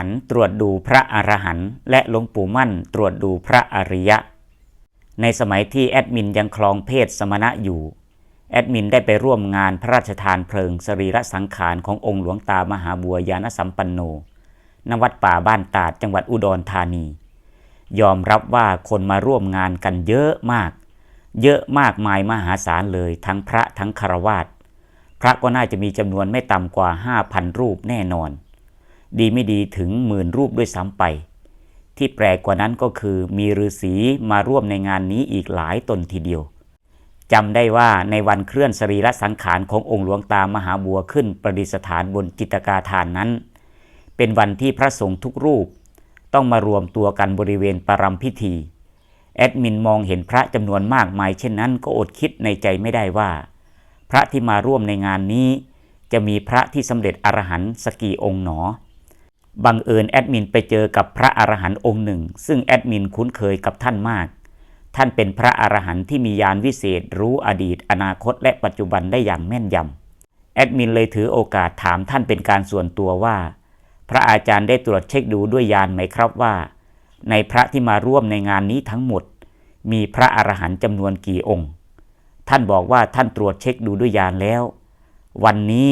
หันต์ตรวจดูพระอรหันต์และหลวงปู่มั่นตรวจดูพระอริยะ ในสมัยที่แอดมินยังคลองเพศสมณะอยู่ แอดมินได้ไปร่วมงานพระราชทานเพลิงสรีระสังขารขององค์หลวงตามหาบัวยานสัมปันโนณวัดป่าบ้านตาดจังหวัดอุดรธานี ยอมรับว่าคนมาร่วมงานกันเยอะมาก เยอะมากมายมหาศาลเลยทั้งพระทั้งคารวาสพระก็น่าจะมีจำนวนไม่ต่ำกว่า 5,000 รูปแน่นอน ดีไม่ดีถึงหมื่นรูปด้วยซ้ำไป ที่แปลกกว่านั้นก็คือมีฤาษีมาร่วมในงานนี้อีกหลายตนทีเดียวจำได้ว่าในวันเคลื่อนสรีระสังขารขององค์หลวงตามหาบัวขึ้นประดิษฐานบนจิตกาทานนั้น เป็นวันที่พระสงฆ์ทุกรูป ต้องมารวมตัวกันบริเวณปรำพิธี แอดมินมองเห็นพระจำนวนมากมายเช่นนั้นก็อดคิดในใจไม่ได้ว่า พระที่มาร่วมในงานนี้ จะมีพระที่สำเร็จอรหันต์สกกี่องค์หนอ บังเอิญแอดมินไปเจอกับพระอรหันต์องค์หนึ่ง ซึ่งแอดมินคุ้นเคยกับท่านมาก ท่านเป็นพระอรหันต์ที่มียานวิเศษ รู้อดีต อนาคต และปัจจุบันได้อย่างแม่นยำแอดมินเลยถือโอกาสถามท่านเป็นการส่วนตัวว่า พระอาจารย์ได้ตรวจเช็คดูด้วยยานไหมครับว่า ในพระที่มาร่วมในงานนี้ทั้งหมด มีพระอรหันต์จำนวนกี่องค์ ท่านบอกว่าท่านตรวจเช็คดูด้วยยานแล้ว วันนี้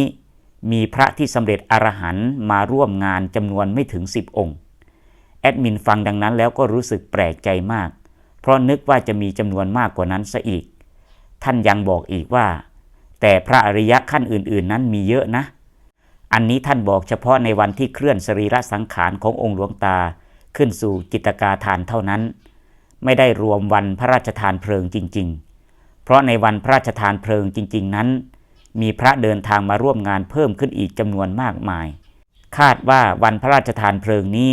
มีพระที่สำเร็จอรหันต์มาร่วมงานจำนวนไม่ถึง 10 องค์ แอดมินฟังดังนั้นแล้วก็รู้สึกแปลกใจมาก เพราะนึกว่าจะมีจำนวนมากกว่านั้นซะอีก ท่านยังบอกอีกว่า แต่พระอริยะขั้นอื่น ๆ นั้นมีเยอะนะ อันนี้ท่านบอกเฉพาะในวันที่เคลื่อนสรีระสังขารขององค์หลวงตาขึ้นสู่จิตกาทานเท่านั้น ไม่ได้รวมวันพระราชทานเพลิงจริง ๆ เพราะในวันพระราชทานเพลิงจริง ๆ นั้น มีพระเดินทางมาร่วมงานเพิ่มขึ้นอีกจำนวนมากมาย คาดว่าวันพระราชทานเพลิงนี้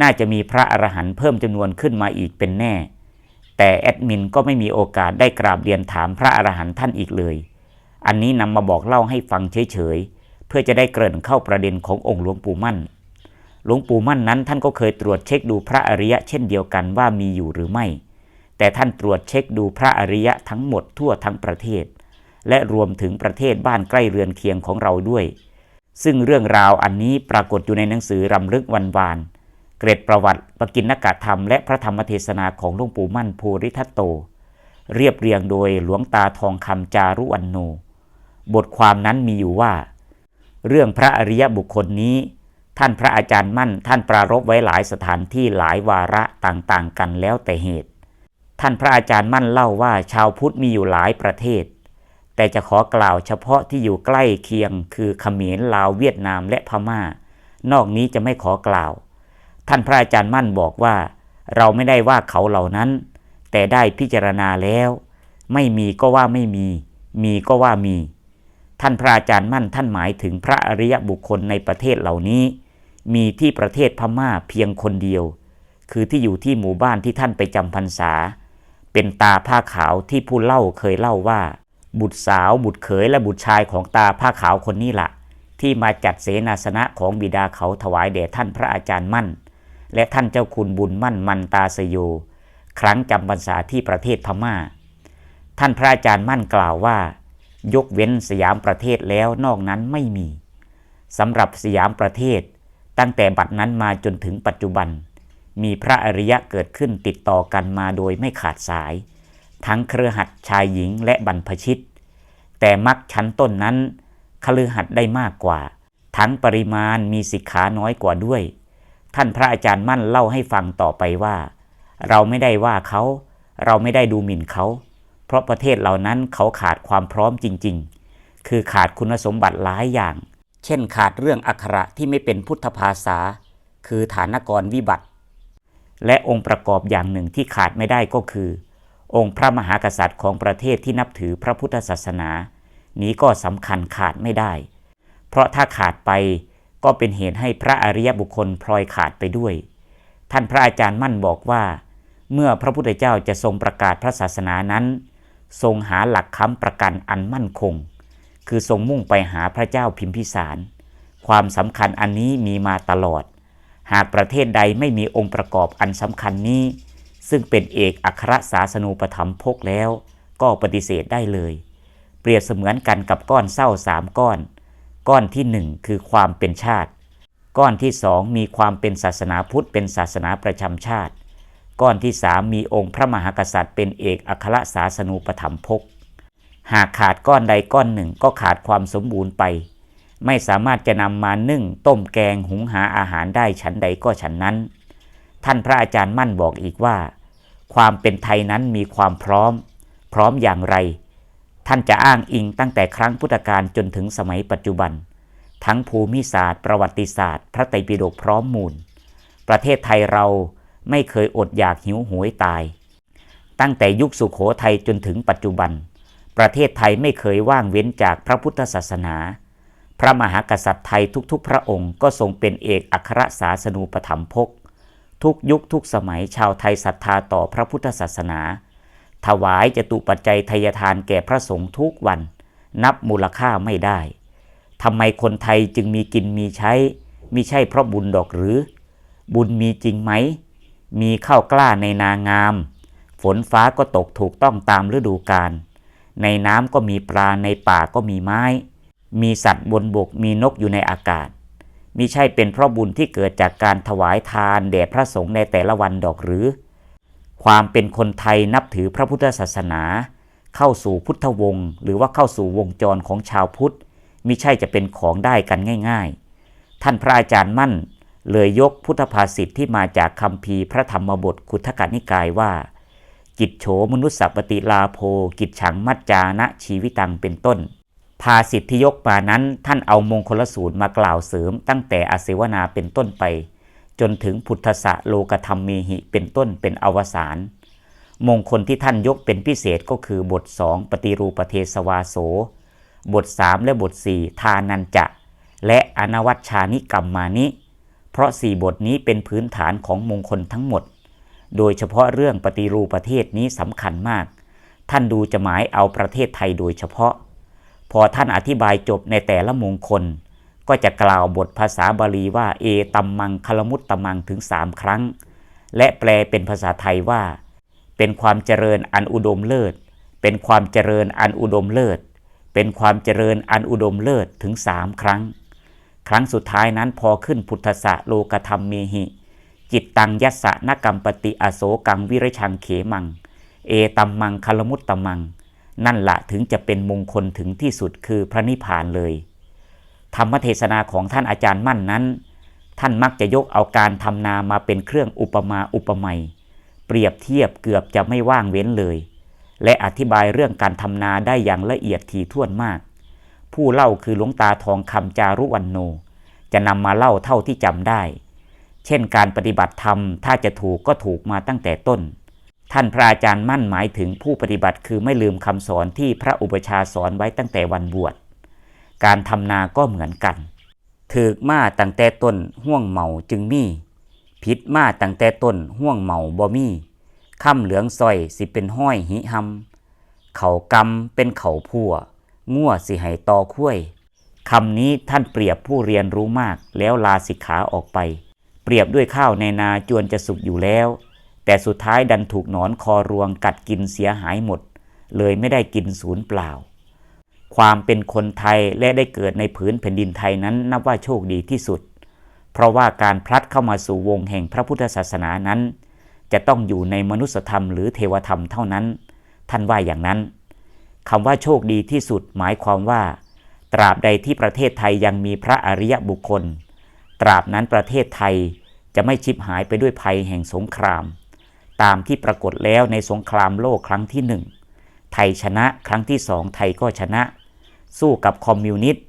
น่าจะมีพระอรหันต์เพิ่มจำนวนขึ้นมาอีกเป็นแน่ แต่แอดมินก็ไม่มีโอกาสได้กราบเรียนถามพระอรหันต์ท่านอีกเลย อันนี้นำมาบอกเล่าให้ฟังเฉยๆ เพื่อจะได้เกริ่นเข้าประเด็นขององค์หลวงปู่มั่น หลวงปู่มั่นนั้นท่านก็เคยตรวจเช็คดูพระอริยะเช่นเดียวกันว่ามีอยู่หรือไม่ แต่ท่านตรวจเช็คดูพระอริยะทั้งหมดทั่วทั้งประเทศ และรวมถึงประเทศบ้านใกล้เรือนเคียงของเราด้วย ซึ่งเรื่องราวอันนี้ปรากฏอยู่ในหนังสือรำลึกวันวาน เกร็ดประวัติปกินนกธรรมและพระธรรมเทศนาของหลวงปู่มั่นภูริทัตโต เรียบเรียงโดยหลวงตาทองคำจารุวันโน บทความนั้นมีอยู่ว่า เรื่องพระอริยบุคคลนี้ท่านพระอาจารย์มั่นท่านปรารบไว้หลายสถานที่หลายวาระต่างๆ กันแล้วแต่เหตุ ท่านพระอาจารย์มั่นเล่าว่าชาวพุทธมีอยู่หลายประเทศ แต่จะขอกล่าวเฉพาะที่อยู่ใกล้เคียง คือเขมรลาวเวียดนามและพมา่า นอกนี้จะไม่ขอกล่าว ท่านพระอาจารย์มั่นบอกว่า เราไม่ได้ว่าเขาเหล่านั้น แต่ได้พิจารณาแล้ว ไม่มีก็ว่าไม่มี มีก็ว่ามี ท่านพระอาจารย์มั่นท่านหมายถึงพระอริยบุคคลในประเทศเหล่านี้ มีที่ประเทศพม่าเพียงคนเดียว คือที่อยู่ที่หมู่บ้านที่ท่านไปจำพรรษา เป็นตาผ้าขาวที่ผู้เล่าเคยเล่าว่า บุตรสาวบุตรเขยและบุตรชายของตาผ้าขาวคนนี้ละที่มาจัดเสนาสนะของบิดาเขาถวายแด่ท่านพระอาจารย์มั่น และท่านเจ้าคุณบุญมั่นมันตาสโย ครั้งจำพรรษาที่ประเทศพม่า ท่านพระอาจารย์มั่นกล่าวว่า ยกเว้นสยามประเทศแล้วนอกนั้นไม่มีสำหรับสยามประเทศ ตั้งแต่บัดนั้นมาจนถึงปัจจุบัน มีพระอริยะเกิดขึ้นติดต่อกันมาโดยไม่ขาดสาย ทั้งเครือหัดชายหญิงและบรรพชิต แต่มักชั้นต้นนั้นคฤหัดได้มากกว่า ทั้งปริมาณมีสิกขาน้อยกว่าด้วย ท่านพระอาจารย์มั่นเล่าให้ฟังต่อไปว่า เราไม่ได้ว่าเขา เราไม่ได้ดูหมิ่นเขา เพราะประเทศเหล่านั้นเขาขาดความพร้อมจริง ๆ คือขาดคุณสมบัติหลายอย่าง เช่นขาดเรื่องอักขระที่ไม่เป็นพุทธภาษา คือฐานกรวิบัติ และองค์ประกอบอย่างหนึ่งที่ขาดไม่ได้ก็คือ องค์พระมหากษัตริย์ของประเทศที่นับถือพระพุทธศาสนา นี้ก็สำคัญขาดไม่ได้ เพราะถ้าขาดไปก็เป็นเหตุให้พระอริยบุคคลพลอยขาดไปด้วย ท่านพระอาจารย์มั่นบอกว่า เมื่อพระพุทธเจ้าจะทรงประกาศพระศาสนานั้น ทรงหาหลักค้ำประกันอันมั่นคง คือทรงมุ่งไปหาพระเจ้าพิมพิสาร ความสำคัญอันนี้มีมาตลอด หากประเทศใดไม่มีองค์ประกอบอันสำคัญนี้ ซึ่งเป็นเอกอัครศาสนูปธรรมพกแล้ว ก็ปฏิเสธได้เลย เปรียบเสมือนกันกับก้อนเศร้าสามก้อน ก้อนที่หนึ่งคือความเป็นชาติ ก้อนที่สองมีความเป็นศาสนาพุทธเป็นศาสนาประจำชาติ ก้อนที่สามมีองค์พระมหากษัตริย์เป็นเอกอัครศาสนูปถัมภกหากขาดก้อนใดก้อนหนึ่งก็ขาดความสมบูรณ์ไป ไม่สามารถจะนำมานึ่ง ต้มแกงหุงหาอาหารได้ฉันใดก็ฉันนั้น ท่านพระอาจารย์มั่นบอกอีกว่า ความเป็นไทยนั้นมีความพร้อม พร้อมอย่างไร ท่านจะอ้างอิงตั้งแต่ครั้งพุทธกาลจนถึงสมัยปัจจุบัน ทั้งภูมิศาสตร์ ประวัติศาสตร์ พระไตรปิฎกพร้อมมูล ประเทศไทยเราไม่เคยอดอยากหิวโหวยตาย ตั้งแต่ยุคสุขโขทัยจนถึงปัจจุบัน ประเทศไทยไม่เคยว่างเว้นจากพระพุทธศาสนา พระมหากษัตริย์ไทยทุกๆ พระองค์ก็ทรงเป็นเอกอัครศาสนูปถัมภก ทุกยุคทุกสมัยชาวไทยศรัทธาต่อพระพุทธศาสนา ถวายจตุปัจจัยทายทานแก่พระสงฆ์ทุกวัน นับมูลค่าไม่ได้ทำไมคนไทยจึงมีกินมีใช้มิใช่เพราะบุญดอกหรือ บุญมีจริงไหม มีข้าวกล้าในนางาม ฝนฟ้าก็ตกถูกต้องตามฤดูกาลในน้ำก็มีปลาในป่าก็มีไม้ มีสัตว์บนบกมีนกอยู่ในอากาศ มิใช่เป็นเพราะบุญที่เกิดจากการถวายทานแด่พระสงฆ์ในแต่ละวันดอกหรือ ความเป็นคนไทยนับถือพระพุทธศาสนา เข้าสู่พุทธวงศ์หรือว่าเข้าสู่วงจรของชาวพุทธมิใช่จะเป็นของได้กันง่ายๆ ท่านพระอาจารย์มั่น เลยยกพุทธภาษิตที่มาจากคำพีพระธรรมบทคุทธกนิกายว่า กิจโฉมนุสสปฏิลาโภ กิจฉังมัจจานะชีวิตังเป็นต้น ภาษิตที่ยกมานั้นท่านเอามงคลสูตรมากล่าวเสริม ตั้งแต่อเสวนาเป็นต้นไป จนถึงพุทธะโลกธรรมเมหิเป็นต้นเป็นอวสานมงคลที่ท่านยกเป็นพิเศษก็คือบทสองปฏิรูปเทสวาโส บท 3 และบท 4 ทานันจะ และอนวัชชานิกรรมมานิ เพราะสี่บทนี้เป็นพื้นฐานของมงคลทั้งหมด โดยเฉพาะเรื่องปฏิรูปประเทศนี้สำคัญมาก ท่านดูจะหมายเอาประเทศไทยโดยเฉพาะ พอท่านอธิบายจบในแต่ละมงคล ก็จะกล่าวบทภาษาบาลีว่า เอตัมมังคลมุตตมังถึงสามครั้ง และแปลเป็นภาษาไทยว่า เป็นความเจริญอันอุดมเลิศ เป็นความเจริญอันอุดมเลิศ เป็นความเจริญอันอุดมเลิศถึงสามครั้ง ครั้งสุดท้ายนั้นพอขึ้นพุทธะโลกธรรมเมหิ จิตตังยัสสะนกรรมปฏิอโศกังวิรชังเขมัง เอตัมมังคลมุตตมัง นั่นละถึงจะเป็นมงคลถึงที่สุดคือพระนิพพานเลย ธรรมเทศนาของท่านอาจารย์มั่นนั้น ท่านมักจะยกเอาการทำนามาเป็นเครื่องอุปมาอุปไมยเปรียบเทียบเกือบจะไม่ว่างเว้นเลย และอธิบายเรื่องการทำนาได้อย่างละเอียดถี่ถ้วนมาก ผู้เล่าคือหลวงตาทองคำจารุวันโน จะนำมาเล่าเท่าที่จำได้ เช่นการปฏิบัติธรรมถ้าจะถูกก็ถูกมาตั้งแต่ต้น ท่านพระอาจารย์มั่นหมายถึงผู้ปฏิบัติคือไม่ลืมคำสอนที่พระอุปชาสอนไว้ตั้งแต่วันบวช การทำนาก็เหมือนกัน ถือกมาตั้งแต่ต้นห่วงเมาจึงมีผิดมาตั้งแต่ต้นห่วงเมาบ่มีค่ำเหลืองซอยสิเป็นห้อยหิหำเขากำเป็นเขาพัวง่วสิให้ตอคุ้ยคำนี้ท่านเปรียบผู้เรียนรู้มากแล้วลาสิกขาออกไป เปรียบด้วยข้าวในนาจวนจะสุกอยู่แล้ว แต่สุดท้ายดันถูกหนอนคอรวงกัดกินเสียหายหมด เลยไม่ได้กินศูนย์เปล่า ความเป็นคนไทยและได้เกิดในผืนแผ่นดินไทยนั้นนับว่าโชคดีที่สุด เพราะว่าการพลัดเข้ามาสู่วงแห่งพระพุทธศาสนานั้น จะต้องอยู่ในมนุสธรรมหรือเทวธรรมเท่านั้น ท่านว่าอย่างนั้นคำว่าโชคดีที่สุดหมายความว่า ตราบใดที่ประเทศไทยยังมีพระอริยบุคคล ตราบนั้นประเทศไทยจะไม่ชิบหายไปด้วยภัยแห่งสงคราม ตามที่ปรากฏแล้วในสงครามโลกครั้งที่หนึ่งไทยชนะครั้งที่สองไทยก็ชนะ สู้กับคอมมิวนิสต์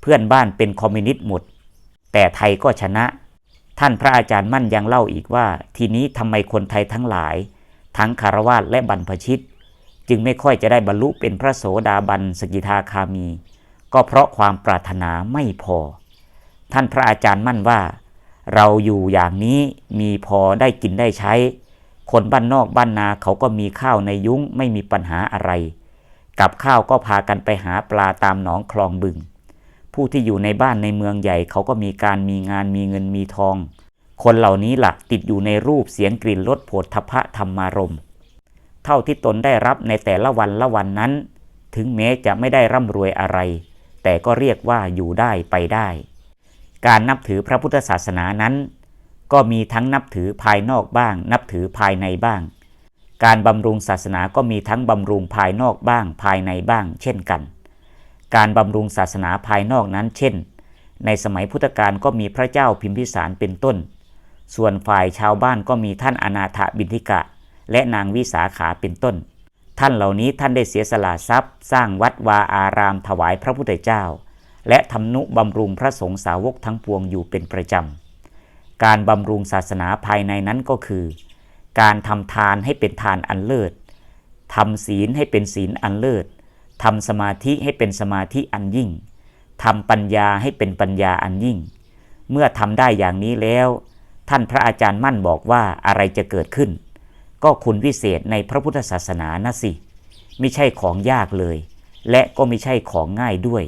เพื่อนบ้านเป็นคอมมิวนิสต์หมด แต่ไทยก็ชนะ ท่านพระอาจารย์มั่นยังเล่าอีกว่า ทีนี้ทำไมคนไทยทั้งหลาย ทั้งคารวาสและบรรพชิต จึงไม่ค่อยจะได้บรรลุเป็นพระโสดาบันสกิทาคามี ก็เพราะความปรารถนาไม่พอ ท่านพระอาจารย์มั่นว่า เราอยู่อย่างนี้มีพอได้กินได้ใช้ คนบ้านนอกบ้านนาเขาก็มีข้าวในยุ้งไม่มีปัญหาอะไร กับข้าวก็พากันไปหาปลาตามหนองคลองบึง ผู้ที่อยู่ในบ้านในเมืองใหญ่เขาก็มีการมีงานมีเงินมีทอง คนเหล่านี้หลักติดอยู่ในรูปเสียงกลิ่นรสโผฏฐพะธรรมารม เท่าที่ตนได้รับในแต่ละวันละวันนั้น ถึงแม้จะไม่ได้ร่ำรวยอะไร แต่ก็เรียกว่าอยู่ได้ไปได้ การนับถือพระพุทธศาสนานั้น ก็มีทั้งนับถือภายนอกบ้าง นับถือภายในบ้าง การบำรุงศาสนาก็มีทั้งบำรุงภายนอกบ้าง ภายในบ้าง เช่นกัน การบำรุงศาสนาภายนอกนั้น เช่น ในสมัยพุทธกาลก็มีพระเจ้าพิมพิสารเป็นต้น ส่วนฝ่ายชาวบ้านก็มีท่านอนาถบินทิกะ และนางวิสาขาเป็นต้น ท่านเหล่านี้ท่านได้เสียสละทรัพย์ สร้างวัดวาอารามถวายพระพุทธเจ้า และทำนุบำรุงพระสงฆ์สาวกทั้งปวงอยู่เป็นประจำ การบำรุงศาสนาภายในนั้นก็คือ การทำทานให้เป็นทานอันเลิศทำศีลให้เป็นศีลอันเลิศทำสมาธิให้เป็นสมาธิอันยิ่งทำปัญญาให้เป็นปัญญาอันยิ่ง เมื่อทำได้อย่างนี้แล้ว ท่านพระอาจารย์มั่นบอกว่าอะไรจะเกิดขึ้น ก็คุณวิเศษในพระพุทธศาสนานะสิ ไม่ใช่ของยากเลย และก็ไม่ใช่ของง่ายด้วย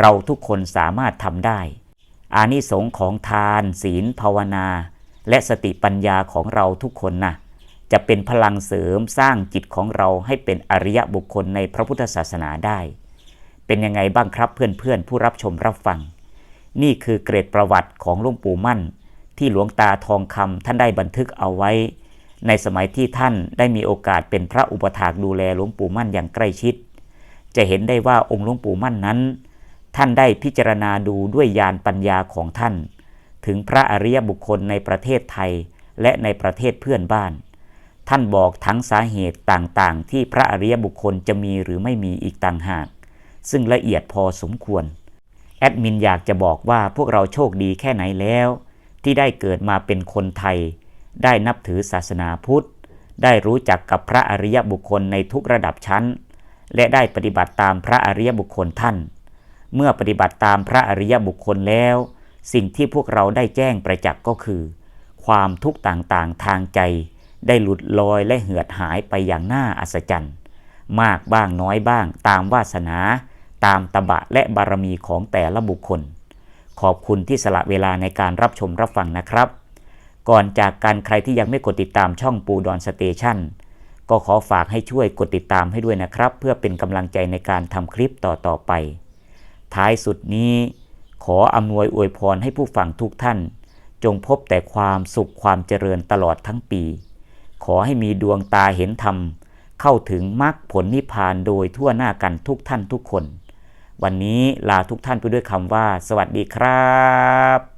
เราทุกคนสามารถทำได้ อานิสงส์ของทานศีลภาวนา และสติปัญญาของเราทุกคนนะจะเป็นพลังเสริมสร้างจิตของเราให้เป็นอริยบุคคลในพระพุทธศาสนาได้ เป็นยังไงบ้างครับเพื่อนๆ ผู้รับชมรับฟัง นี่คือเกรดประวัติของหลวงปู่มั่น ที่หลวงตาทองคำท่านได้บันทึกเอาไว้ ในสมัยที่ท่านได้มีโอกาสเป็นพระอุปถากดูแลหลวงปู่มั่นอย่างใกล้ชิด จะเห็นได้ว่าองค์หลวงปู่มั่นนั้น ท่านได้พิจารณาดูด้วยญาณปัญญาของท่าน ถึงพระอริยบุคคลในประเทศไทยและในประเทศเพื่อนบ้าน ท่านบอกทั้งสาเหตุต่างๆ ที่พระอริยบุคคลจะมีหรือไม่มีอีกต่างหาก ซึ่งละเอียดพอสมควร แอดมินอยากจะบอกว่าพวกเราโชคดีแค่ไหนแล้ว ที่ได้เกิดมาเป็นคนไทย ได้นับถือศาสนาพุทธ ได้รู้จักกับพระอริยบุคคลในทุกระดับชั้น และได้ปฏิบัติตามพระอริยบุคคลท่าน เมื่อปฏิบัติตามพระอริยบุคคลแล้ว สิ่งที่พวกเราได้แจ้งประจักษ์ก็คือ ความทุกข์ต่างๆทางใจ ได้หลุดลอยและเหือดหายไปอย่างน่าอัศจรรย์ มากบ้างน้อยบ้างตามวาสนา ตามตบะและบารมีของแต่ละบุคคล ขอบคุณที่สละเวลาในการรับชมรับฟังนะครับ ก่อนจากการใครที่ยังไม่กดติดตามช่องปูดอนสเตชันก็ขอฝากให้ช่วยกดติดตามให้ด้วยนะครับ เพื่อเป็นกำลังใจในการทำคลิปต่อๆไป ท้ายสุดนี้ขออำนวยอวยพรให้ผู้ฟังทุกท่าน จงพบแต่ความสุขความเจริญตลอดทั้งปี ขอให้มีดวงตาเห็นธรรม เข้าถึงมรรคผลนิพพานโดยทั่วหน้ากันทุกท่านทุกคน วันนี้ลาทุกท่านไปด้วยคำว่า สวัสดีครับ